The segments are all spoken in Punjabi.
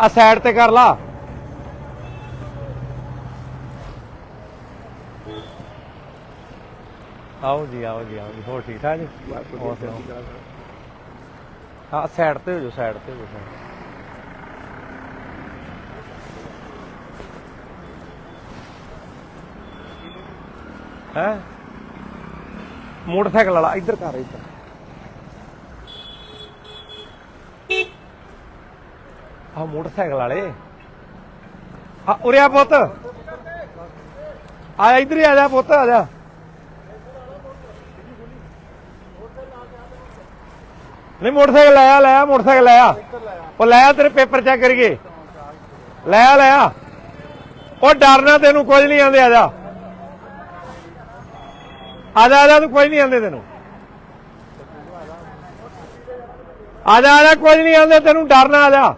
ਆ ਸਾਈਡ ਤੇ ਕਰ ਲਾ। ਆਓ ਜੀ ਆਓ ਜੀ ਆਓ ਜੀ। ਹੋਰ ਠੀਕ ਠਾਕ ਜੀ? ਹੋਰ ਸੁਣਾਓ? ਹਾਂ ਸਾਈਡ ਤੇ ਹੋ ਜਾਓ ਸਾਈਡ ਤੇ ਹੋ ਜਾਓ ਹੈ? ਮੋਟਰਸਾਈਕਲ ਵਾਲਾ ਇੱਧਰ ਕਰ ਇੱਧਰ। ਆ ਮੋਟਰਸਾਈਕਲ ਵਾਲੇ। ਆ ਉਰੇ ਆ ਪੁੱਤ। ਆ ਇੱਧਰ ਹੀ ਆ ਜਾ ਪੁੱਤ, ਆ ਜਾ। ਨਹੀਂ, ਮੋਟਰਸਾਈਕਲ ਲੈ ਆ ਮੋਟਰਸਾਈਕਲ ਲਾਇਆ ਉਹ ਲੈ ਤੇਰੇ ਪੇਪਰ ਚੈੱਕ ਕਰੀਏ। ਲਾਇਆ ਲਾਇਆ ਉਹ ਡਰਨਾ ਤੈਨੂੰ ਕੁਝ ਨਹੀਂ ਆਂਦੇ ਆ ਜਾ। ਆ ਜਾ ਆ ਜਾ, ਤੂੰ ਕੁਝ ਨਹੀਂ ਆਂਦੇ ਤੈਨੂੰ। ਆ ਜਾ ਆ ਜਾ, ਕੁਝ ਨਹੀਂ ਆਂਦੇ ਤੈਨੂੰ ਡਰਨਾ ਆ ਜਾ।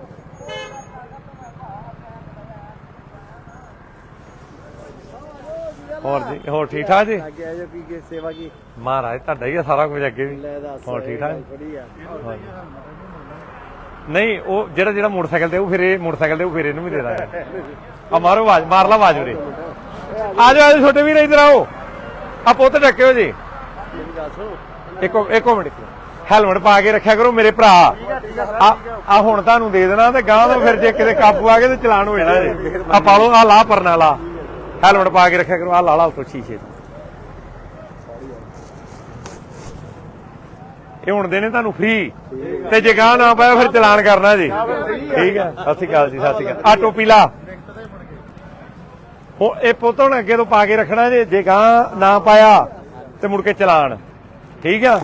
ਹੋਰ ਜੀ ਹੋਰ ਠੀਕ ਠਾਕ ਜੀ? ਅੱਗੇ ਆ ਜਾ ਪੀ ਕੇ ਸੇਵਾ ਕੀ ਮਹਾਰਾਜ ਤੁਹਾਡਾ ਹੀ ਆ ਸਾਰਾ ਕੁਝ ਅੱਗੇ ਵੀ। ਲੈ ਦੱਸ ਹੋਰ ਠੀਕ ਠਾਕ? ਆ ਨਹੀਂ ਉਹ ਜਿਹੜਾ ਜਿਹੜਾ ਮੋਟਰਸਾਈਕਲ ਤੇ ਉਹ ਫਿਰ ਇਹ ਮੋਟਰਸਾਈਕਲ ਤੇ ਉਹ ਫਿਰ ਇਹਨੂੰ ਵੀ ਦੇ ਦਾਂਗੇ। ਆ ਮਾਰੋ ਆਵਾਜ਼ ਮਾਰ ਲਾ ਆਵਾਜ਼ ਉਰੇ। ਆ ਜਾਓ ਆ ਜਾਓ ਛੋਟੇ ਵੀਰ ਇੱਧਰ ਆਓ। ਆ ਪੁੱਤ ਡੱਕਿਓ ਜੀ। ਇੱਕੋ ਇੱਕੋ ਮਿੰਟ। ਹੈਲਮਟ ਪਾ ਕੇ ਰੱਖਿਆ ਕਰੋ ਮੇਰੇ ਭਰਾ। ਆ ਆ ਹੁਣ ਤੁਹਾਨੂੰ ਦੇ ਦੇਣਾ ਤੇ ਗਾਂ ਤੋਂ ਫਿਰ ਜੇ ਕਿਤੇ ਕਾਬੂ ਆ ਗਏ ਤੇ ਚਲਾਨ ਹੋ ਜਾਣਾ ਜੀ। ਆ ਪਾ ਲਓ ਆ ਲਾ ਪਰਨਾ ਲਾ। ਹੈਲਮਟ ਪਾ ਕੇ ਰੱਖਿਆ ਕਰੋ ਆ ਲਾ ਲਾ ਉੱਤੋਂ ਸ਼ੀਸ਼ੇ ਤੋਂ। ਇਹ ਹੁਣ ਦੇਣੇ ਤੁਹਾਨੂੰ ਫ੍ਰੀ ਤੇ ਜੇ ਗਾਂ ਨਾ ਪਾਇਆ ਫਿਰ ਚਲਾਨ ਕਰਨਾ ਜੀ। ਠੀਕ ਹੈ, ਸਤਿ ਸ਼੍ਰੀ ਅਕਾਲ ਜੀ, ਸਤਿ ਸ਼੍ਰੀ ਅਕਾਲ। ਆ ਟੋਪੀ ਲਾ। ਉਹ ਇਹ ਪੁੱਤ ਹੁਣ ਅੱਗੇ ਤੋਂ ਪਾ ਕੇ ਰੱਖਣਾ ਜੇ ਜੇ ਗਾਂ ਨਾ ਪਾਇਆ, ਤੇ ਮੁੜ ਕੇ ਚਲਾਨ। ਠੀਕ ਆ?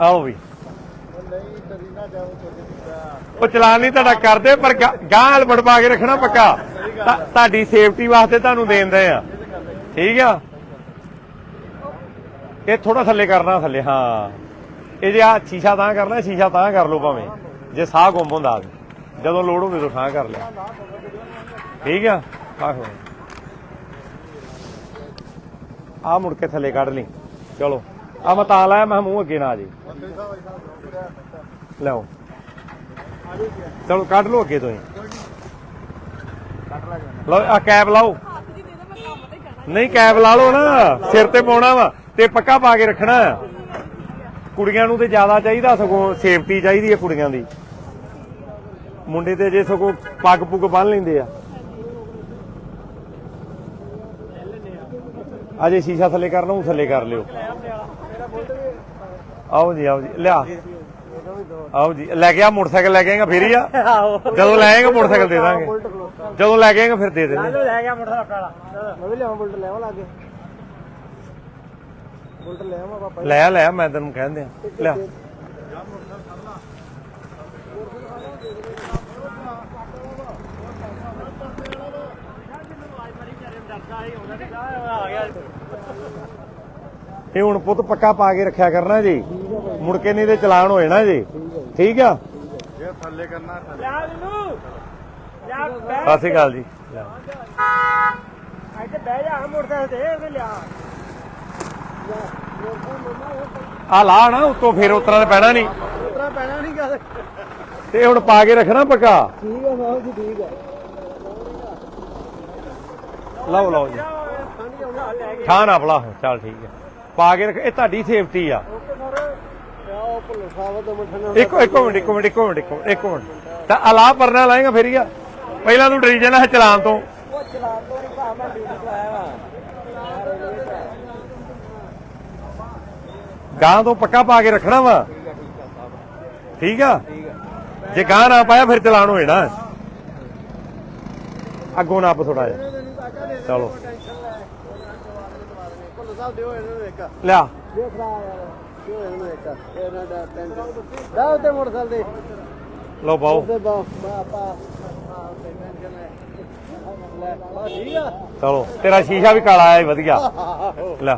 ਆਓ ਵੀ ਨਹੀਂ ਡਰੀ ਨਾ ਜਾਓ ਛੋਟੇ ਉਹ ਚਲਾਨ ਨਹੀਂ ਤੁਹਾਡਾ ਕਰਦੇ ਪਰ ਗਾ- ਹੈਲਮਟ ਪਾ ਕੇ ਰੱਖਣਾ ਪੱਕਾ। ਤੁਹਾਡੀ ਸੇਫਟੀ ਵਾਸਤੇ ਤੁਹਾਨੂੰ ਦੇਂਦੇ ਆ। ਠੀਕ ਆ? ਇਹ ਥੋੜਾ ਥੱਲੇ ਕਰਨਾ ਥੱਲੇ ਹਾਂ। ਇਹ ਜੇ ਆ ਸ਼ੀਸ਼ਾ ਤਾਂ ਕਰਨਾ ਸ਼ੀਸ਼ਾ ਤਾਂ ਕਰ ਲਓ ਭਾਵੇਂ। ਜੇ ਸਾਹ ਗੁੰਮ ਹੁੰਦਾ। ਜਦੋਂ ਲੋੜ ਹੋਵੇ ਤਾਂ ਸਾਹ ਕਰ ਲਿਆ। ਠੀਕ ਆ? ਆਹੋ ਆ ਮੁੜ ਕੇ ਥੱਲੇ ਕੱਢ ਲਈ। ਚਲੋ। ਆ ਮੈਂ ਲਾਇਆ ਮੈਂ ਕਿਹਾ ਮੂੰਹ ਅੱਗੇ ਨਾ ਆ ਜੇ। ਲਓ ਚਲੋ, ਕੱਢ ਲਓ ਅੱਗੇ ਤੋਂ ਹੀ ਲਓ, ਆ ਕੈਪ ਲਾਓ। ਨਹੀਂ, ਕੈਪ ਲਾ ਲਓ ਨਾ। ਸਿਰ ਤੇ ਪਾਉਣਾ ਵਾ ਤੇ ਪੱਕਾ ਪਾ ਕੇ ਰੱਖਣਾ। ਕੁੜੀਆਂ ਨੂੰ ਤੇ ਜ਼ਿਆਦਾ ਚਾਹੀਦਾ, ਸਗੋਂ ਸੇਫਟੀ ਚਾਹੀਦੀ ਹੈ ਕੁੜੀਆਂ ਦੀ। ਮੁੰਡੇ ਤੇ ਜੇ ਸਗੋਂ ਪੱਗ ਪੁੱਗ ਬੰਨ ਲੈਂਦੇ ਆ। ਅਜੇ ਸ਼ੀਸ਼ਾ ਥੱਲੇ ਕਰਨਾ ਉਹ ਥੱਲੇ ਕਰ ਲਿਓ। ਆਓ ਜੀ ਆਓ ਜੀ ਲਿਆ। ਆਓ ਜੀ ਲੈ ਕੇ ਆ ਮੋਟਰਸਾਈਕਲ ਲੈ ਕੇ ਆਏਗਾ ਫੇਰ ਹੀ ਆ। ਜਦੋਂ ਲੈ ਆਏਗਾ ਮੋਟਰਸਾਈਕਲ ਦੇ ਦਾਂਗੇ। ਜਦੋਂ ਲੈ ਕੇ ਆਏਗਾ ਫਿਰ ਦੇ ਦੇਣੇ ਲੈ ਗਿਆ ਮੋਟਰਸਾਈਕਲ ਵਾਲਾ। ਮੈਂ ਵੀ ਲਿਆਵਾਂ ਬੁਲਟ ਲੈਵਾਂ ਲਾਗੇ। ਬੁਲਟ ਲੈਵਾਂ ਪਾਪਾ ਲੈ ਆ ਲੈ ਆ ਮੈਂ ਤੈਨੂੰ ਕਹਿੰਦੇ ਆ ਲਿਆ। ਇਹ ਹੁਣ ਪੁੱਤ ਪੱਕਾ ਪਾ ਕੇ ਰੱਖਿਆ ਕਰਨਾ ਜੀ। ਮੁੜ ਕੇ ਨਹੀਂ ਤੇ ਚਲਾਨ ਹੋ ਜਾਣਾ ਜੀ। ਠੀਕ ਆ? ਜੇ ਥੱਲੇ ਕਰਨਾ ਲਿਆ ਮੈਨੂੰ ਲਿਆ ਬਹਿ ਸਤਿ ਸ਼੍ਰੀ ਅਕਾਲ ਜੀ। ਇੱਥੇ ਬਹਿ ਜਾ ਮੋਟਰਸਾਈਕਲ ਤੇ ਉਹਨੇ ਲਿਆ। ਆ ਲਾ ਨਾ ਉੱਤੋਂ ਫੇਰ ਉਤਰਾ ਤੇ ਪੈਣਾ ਨਹੀਂ। ਉਤਰਾ ਪੈਣਾ ਨਹੀਂ ਗੱਲ। ਤੇ ਹੁਣ ਪਾ ਕੇ ਰੱਖਣਾ ਪੱਕਾ? ਠੀਕ ਆ ਸਾਹਿਬ ਜੀ ਠੀਕ ਆ। ਲਓ ਲਓ ਜੀ। ਠੰਡੀ ਠਾਹ ਨਾ ਫਲਾ ਚੱਲ ਠੀਕ ਹੈ। ਪਾ ਕੇ ਰੱਖ। ਇਹ ਤੁਹਾਡੀ ਸੇਫਟੀ ਆ। ਓਕੇ ਸਰ ਆਓ ਤੋਂ ਮਿੰਟ ਇੱਕੋ ਮਿੰਟ ਇੱਕੋ ਮਿੰਟ ਇੱਕੋ ਮਿੰਟ, ਇੱਕੋ ਮਿੰਟ। ਤਾਂ ਅਲਾ ਪਰਨਾ ਲਾਏਗਾ ਫੇਰ ਹੀ ਆ। ਪਹਿਲਾਂ ਤੂੰ ਡਰੀ ਜਾਣਾ ਚਲਾਨ ਤੋਂ। ਉਹ ਚਲਾ ਤੋਂ ਨਹੀਂ ਭਾ ਮੈਂ ਡਿਊਟੀ ਤੋਂ ਆਇਆ ਵਾ ਗਾਂ ਤੋਂ ਪੱਕਾ ਪਾ ਕੇ ਰੱਖਣਾ ਵਾ। ਠੀਕ ਆ? ਜੇ ਗਾਂ ਨਾ ਪਾਇਆ ਫਿਰ ਚਲਾਨ ਹੋ ਜਾਣਾ। ਅੱਗੋਂ ਨਾਪ ਥੋੜਾ ਜਿਹਾ। ਚਲੋ। ਭੁੱਲੋ ਸਾਹਿਬ ਦਿਓ ਇਹਨਾਂ ਨੂੰ ਇੱਕ ਲਿਆ। ਦਿਓ ਖਰਾ ਯਾਰ ਦਿਓ ਇਹਨਾਂ ਨੂੰ ਇੱਕ ਇਹਨਾਂ ਦਾ ਟੈਂਸ਼ਨ ਦਾ ਉੱਤੇ ਮੋਟਰਸਾਈਕਲ ਦੇ ਲਓ ਪਾਓ ਉੱਤੇ ਬਾ ਪਾਪਾ ਚਲੋ ਤੇਰਾ ਸ਼ੀਸ਼ਾ ਵੀ ਕਾਲਾ ਆਇਆ ਵਧੀਆ। ਲੈ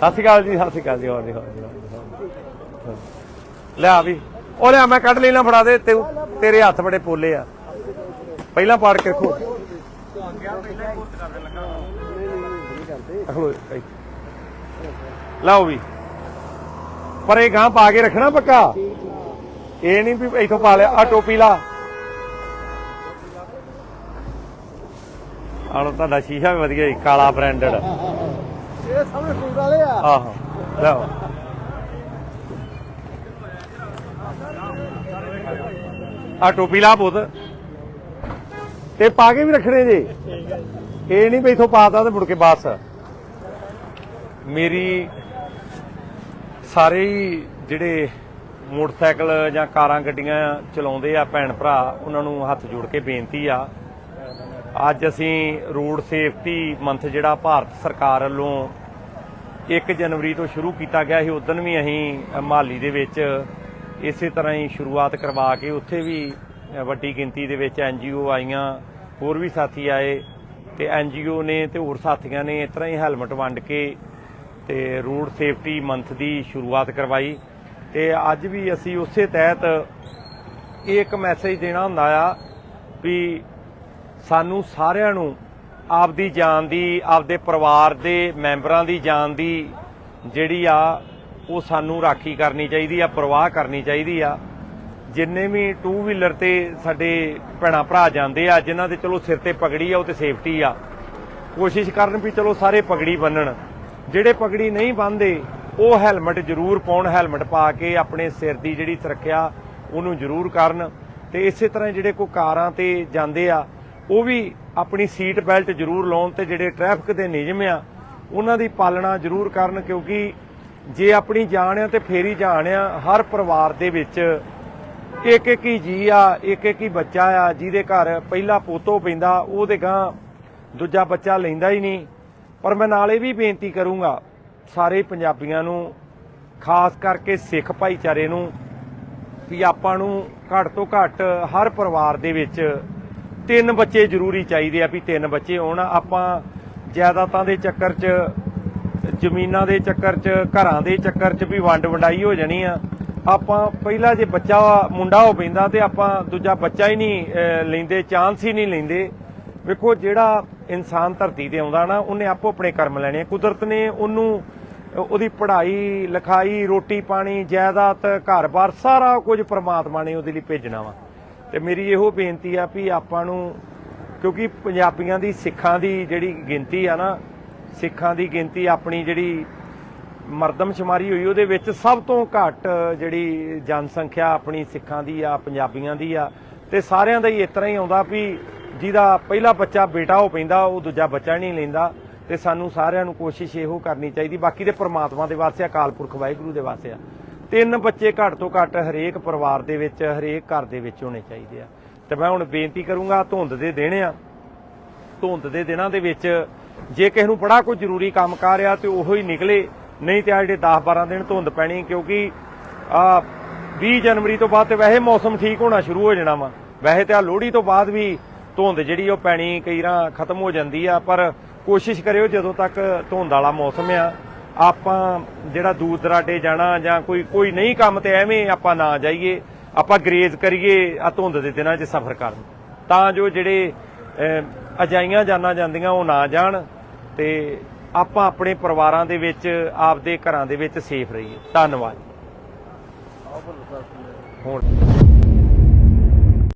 ਸਤਿ ਸ਼੍ਰੀ ਅਕਾਲ ਜੀ ਸਤਿ ਸ਼੍ਰੀ ਅਕਾਲ ਜੀ ਹੋਰ ਜੀ ਹੋਰ ਜੀ, ਲਿਆ ਵੀ। ਉਹ ਲਿਆ ਮੈਂ ਕੱਢ ਲੈਣਾ ਫੜਾ ਦੇ ਤੇ ਤੇਰੇ ਹੱਥ ਬੜੇ ਪੋਲੇ ਆ। ਪਹਿਲਾਂ ਪਾੜ ਕੇ ਰੱਖੋ। ਕਰਦੇ ਅਖਲੋ ਲਓ ਵੀ ਪਰ ਇਹ ਗਾਂ ਪਾ ਕੇ ਰੱਖਣਾ ਪੱਕਾ ਇਹ ਨਹੀਂ ਵੀ ਇਥੋਂ ਪਾ ਲਿਆ ਆ ਟੋਪੀ ਲਾ ਆਹ ਲਓ ਤੁਹਾਡਾ ਸ਼ੀਸ਼ਾ ਵੀ ਵਧੀਆ ਜੀ ਕਾਲਾ ਬ੍ਰਾਂਡਡ ਇਹ ਸਾਹਮਣੇ ਸੂਟ ਵਾਲੇ ਆ ਆਹੋ ਲਓ ਆ ਟੋਪੀ ਲਾ ਪੁੱਤ ਤੇ ਪਾ ਕੇ ਵੀ ਰੱਖਣੇ ਜੇ। ਇਹ ਨਹੀਂ ਵੀ ਇਥੋਂ ਪਾਤਾ ਤੇ ਮੁੜ ਕੇ ਬਸ। ਮੇਰੀ ਸਾਰੇ ਹੀ ਜਿਹੜੇ ਮੋਟਰਸਾਈਕਲ ਜਾਂ ਕਾਰਾਂ ਗੱਡੀਆਂ ਚਲਾਉਂਦੇ ਆ ਭੈਣ ਭਰਾ, ਉਹਨਾਂ ਨੂੰ ਹੱਥ ਜੋੜ ਕੇ ਬੇਨਤੀ ਆ। ਅੱਜ ਅਸੀਂ ਰੋਡ ਸੇਫਟੀ ਮੰਥ ਜਿਹੜਾ ਭਾਰਤ ਸਰਕਾਰ ਵੱਲੋਂ 1 ਜਨਵਰੀ ਤੋਂ ਸ਼ੁਰੂ ਕੀਤਾ ਗਿਆ ਸੀ, ਉਦੋਂ ਵੀ ਅਸੀਂ ਮਾਲੀ ਦੇ ਵਿੱਚ ਇਸੇ ਤਰ੍ਹਾਂ ਹੀ ਸ਼ੁਰੂਆਤ ਕਰਵਾ ਕੇ ਉੱਥੇ ਵੀ ਵੱਡੀ ਗਿਣਤੀ ਦੇ ਵਿੱਚ ਐਨਜੀਓ ਆਈਆਂ, ਹੋਰ ਵੀ ਸਾਥੀ ਆਏ ਤੇ ਐਨਜੀਓ ਨੇ ਤੇ ਹੋਰ ਸਾਥੀਆਂ ਨੇ ਇਸ ਤਰ੍ਹਾਂ ਹੀ ਹੈਲਮਟ ਵੰਡ ਕੇ ਤੇ ਰੋਡ ਸੇਫਟੀ ਮੰਥ ਦੀ ਸ਼ੁਰੂਆਤ ਕਰਵਾਈ ਤੇ ਅੱਜ ਵੀ ਅਸੀਂ ਉਸੇ ਤਹਿਤ ਇਹ ਇੱਕ ਮੈਸੇਜ ਦੇਣਾ ਹੁੰਦਾ ਆ ਵੀ ਸਾਨੂੰ ਸਾਰਿਆਂ ਨੂੰ ਆਪਦੀ ਜਾਨ ਦੀ, ਆਪਦੇ ਪਰਿਵਾਰ ਦੇ ਮੈਂਬਰਾਂ ਦੀ ਜਾਨ ਦੀ ਜਿਹੜੀ ਆ, ਉਹ ਸਾਨੂੰ ਰਾਖੀ ਕਰਨੀ ਚਾਹੀਦੀ ਆ, ਪਰਵਾਹ ਕਰਨੀ ਚਾਹੀਦੀ ਆ। ਜਿੰਨੇ ਵੀ ਟੂ ਵੀਲਰ ਤੇ ਸਾਡੇ ਭੈਣਾ ਭਰਾ ਜਾਂਦੇ ਆ, ਜਿਨ੍ਹਾਂ ਦੇ ਚਲੋ ਸਿਰ ਤੇ ਪਗੜੀ ਆ, ਉਹ ਤੇ ਸੇਫਟੀ ਆ। ਕੋਸ਼ਿਸ਼ ਕਰਨ ਵੀ ਚਲੋ ਸਾਰੇ ਪਗੜੀ ਬੰਨਣ। ਜਿਹੜੇ ਪਗੜੀ ਨਹੀਂ ਬੰਨਦੇ, ਉਹ ਹੈਲਮਟ ਜ਼ਰੂਰ ਪਾਉਣ ਹੈਲਮਟ ਪਾ ਕੇ ਆਪਣੇ ਸਿਰ ਦੀ ਜਿਹੜੀ ਸੁਰੱਖਿਆ, ਉਹਨੂੰ ਜ਼ਰੂਰ ਕਰਨ। ਤੇ ਇਸੇ ਤਰ੍ਹਾਂ ਜਿਹੜੇ ਕੋ ਕਾਰਾਂ ਤੇ ਜਾਂਦੇ ਆ, ਉਹ ਵੀ ਆਪਣੀ ਸੀਟ ਬੈਲਟ ਜ਼ਰੂਰ ਲਾਉਣ ਤੇ ਜਿਹੜੇ ਟ੍ਰੈਫਿਕ ਦੇ ਨਿਯਮ ਆ, ਉਹਨਾਂ ਦੀ ਪਾਲਣਾ ਜ਼ਰੂਰ ਕਰਨ। ਕਿਉਂਕਿ ਜੇ ਆਪਣੀ ਜਾਨ ਆ ਤੇ ਫੇਰੀ ਜਾਨ ਆ, ਹਰ ਪਰਿਵਾਰ ਦੇ ਵਿੱਚ ਇੱਕ ਇੱਕ ਹੀ ਜੀ ਆ, ਇੱਕ ਇੱਕ ਹੀ ਬੱਚਾ ਆ, ਜਿਹਦੇ ਘਰ ਪਹਿਲਾ ਪੋਤੋ ਪੈਂਦਾ, ਉਹਦੇ ਗਾਂ ਦੂਜਾ ਬੱਚਾ ਲੈਂਦਾ ਹੀ ਨਹੀਂ। ਪਰ ਮੈਂ ਨਾਲ ਇਹ ਵੀ ਬੇਨਤੀ ਕਰੂੰਗਾ, ਸਾਰੇ ਪੰਜਾਬੀਆਂ ਨੂੰ, ਖਾਸ ਕਰਕੇ ਸਿੱਖ ਭਾਈਚਾਰੇ ਨੂੰ, ਵੀ ਆਪਾਂ ਨੂੰ ਘੱਟ ਤੋਂ ਘੱਟ ਹਰ ਪਰਿਵਾਰ ਦੇ ਵਿੱਚ ਤਿੰਨ ਬੱਚੇ ਜ਼ਰੂਰੀ ਚਾਹੀਦੇ ਆ ਵੀ ਤਿੰਨ ਬੱਚੇ ਹੋਣ। ਆਪਾਂ ਜਾਇਦਾਦਾਂ ਦੇ ਚੱਕਰ 'ਚ, ਜ਼ਮੀਨਾਂ ਦੇ ਚੱਕਰ 'ਚ, ਘਰਾਂ ਦੇ ਚੱਕਰ 'ਚ ਵੀ ਵੰਡ ਵੰਡਾਈ ਹੋ ਜਾਣੀ ਆ। ਆਪਾਂ ਪਹਿਲਾ ਜੇ ਬੱਚਾ ਮੁੰਡਾ ਹੋ ਪੈਂਦਾ ਤੇ ਆਪਾਂ ਦੂਜਾ ਬੱਚਾ ਹੀ ਨਹੀਂ ਲੈਂਦੇ ਚਾਂਸ ਹੀ ਨਹੀਂ ਲੈਂਦੇ ਵੇਖੋ ਜਿਹੜਾ ਇਨਸਾਨ ਧਰਤੀ ਤੇ ਆਉਂਦਾ ਨਾ, ਉਹਨੇ ਆਪੋ ਆਪਣੇ ਕਰਮ ਲੈਣੇ ਆ। ਕੁਦਰਤ ਨੇ ਉਹਨੂੰ, ਉਹਦੀ ਪੜ੍ਹਾਈ, ਲਿਖਾਈ, ਰੋਟੀ ਪਾਣੀ, ਜਾਇਦਾਦ, ਘਰ-ਬਾਰ ਸਾਰਾ ਕੁਝ ਪ੍ਰਮਾਤਮਾ ਨੇ ਉਹਦੇ ਲਈ ਭੇਜਣਾ ਵਾ ਤੇ ਮੇਰੀ ਇਹੋ ਬੇਨਤੀ ਆ ਵੀ ਆਪਾਂ ਨੂੰ, ਕਿਉਂਕਿ ਪੰਜਾਬੀਆਂ ਦੀ ਸਿੱਖਾਂ ਦੀ ਜਿਹੜੀ ਗਿਣਤੀ ਆ ਨਾ, ਸਿੱਖਾਂ ਦੀ ਗਿਣਤੀ ਆਪਣੀ ਜਿਹੜੀ ਮਰਦਮਸ਼ੁਮਾਰੀ ਹੋਈ, ਉਹਦੇ ਵਿੱਚ ਸਭ ਤੋਂ ਘੱਟ ਜਿਹੜੀ ਜਨਸੰਖਿਆ ਆਪਣੀ ਸਿੱਖਾਂ ਦੀ ਆ, ਪੰਜਾਬੀਆਂ ਦੀ ਆ, ਤੇ ਸਾਰਿਆਂ ਦਾ ਹੀ ਇਸ ਤਰ੍ਹਾਂ ਹੀ ਆਉਂਦਾ ਵੀ ਜਿਹਦਾ ਪਹਿਲਾ ਬੱਚਾ ਬੇਟਾ ਹੋ ਪੈਂਦਾ, ਉਹ ਦੂਜਾ ਬੱਚਾ ਨਹੀਂ ਲੈਂਦਾ, ਤੇ ਸਾਨੂੰ ਸਾਰਿਆਂ ਨੂੰ ਕੋਸ਼ਿਸ਼ ਇਹੋ ਕਰਨੀ ਚਾਹੀਦੀ। ਬਾਕੀ ਦੇ ਪ੍ਰਮਾਤਮਾ ਦੇ ਵਾਸਤੇ ਆ, ਅਕਾਲ ਪੁਰਖ ਵਾਹਿਗੁਰੂ ਦੇ ਵਾਸਤੇ ਆ। ਤਿੰਨ ਬੱਚੇ ਘੱਟ ਤੋਂ ਘੱਟ ਹਰੇਕ ਪਰਿਵਾਰ ਦੇ ਵਿੱਚ, ਹਰੇਕ ਘਰ ਦੇ ਵਿੱਚ ਹੋਣੇ ਚਾਹੀਦੇ ਆ। ਤੇ ਮੈਂ ਹੁਣ ਬੇਨਤੀ ਕਰੂੰਗਾ, ਧੁੰਦ ਦੇ ਦਿਨ ਆ। ਧੁੰਦ ਦੇ ਦਿਨਾਂ ਦੇ ਵਿੱਚ ਜੇ ਕਿਸੇ ਨੂੰ ਬੜਾ ਕੋਈ ਜ਼ਰੂਰੀ ਕੰਮ ਕਰ ਆ, ਤੇ ਉਹੋ ਹੀ ਨਿਕਲੇ ਨਹੀਂ ਤੇ ਆ ਜਿਹੜੇ 10 12 ਦਿਨ ਧੁੰਦ ਪੈਣੀ ਕਿਉਂਕਿ ਆ 20 ਜਨਵਰੀ ਤੋਂ ਬਾਅਦ ਤੇ ਵੈਸੇ ਮੌਸਮ ਠੀਕ ਹੋਣਾ ਸ਼ੁਰੂ ਹੋ ਜਾਣਾ ਵਾ। ਵੈਸੇ ਤੇ ਆ ਲੋਹੜੀ ਤੋਂ ਬਾਅਦ ਵੀ ਧੁੰਦ ਜਿਹੜੀ ਉਹ ਪੈਣੀ ਕਈ ਰਾਂ ਖਤਮ ਹੋ ਜਾਂਦੀ ਆ ਪਰ ਕੋਸ਼ਿਸ਼ ਕਰਿਓ ਜਦੋਂ ਤੱਕ ਧੁੰਦ ਵਾਲਾ ਮੌਸਮ ਆ ਆਪਾਂ ਜਿਹੜਾ ਦੂਰ ਦਰਾਡੇ ਜਾਣਾ ਜਾਂ ਕੋਈ ਕੋਈ ਨਹੀਂ ਕੰਮ ਤੇ ਐਵੇਂ ਆਪਾਂ ਨਾ ਜਾਈਏ ਆਪਾਂ ਗਰੇਜ਼ ਕਰੀਏ ਆ ਧੁੰਦ ਦੇ ਦਿਨਾਂ 'ਚ ਸਫ਼ਰ ਕਰਨ। ਤਾਂ ਜੋ ਜਿਹੜੇ ਅਹ, ਅਜਾਈਆਂ ਜਾਨਾਂ ਜਾਂਦੀਆਂ ਉਹ ਨਾ ਜਾਣ ਤੇ ਆਪਾਂ ਆਪਣੇ ਪਰਿਵਾਰਾਂ ਦੇ ਵਿੱਚ ਆਪਦੇ ਘਰਾਂ ਦੇ ਵਿੱਚ ਸੇਫ ਰਹੀਏ। ਧੰਨਵਾਦ। ਹੁਣ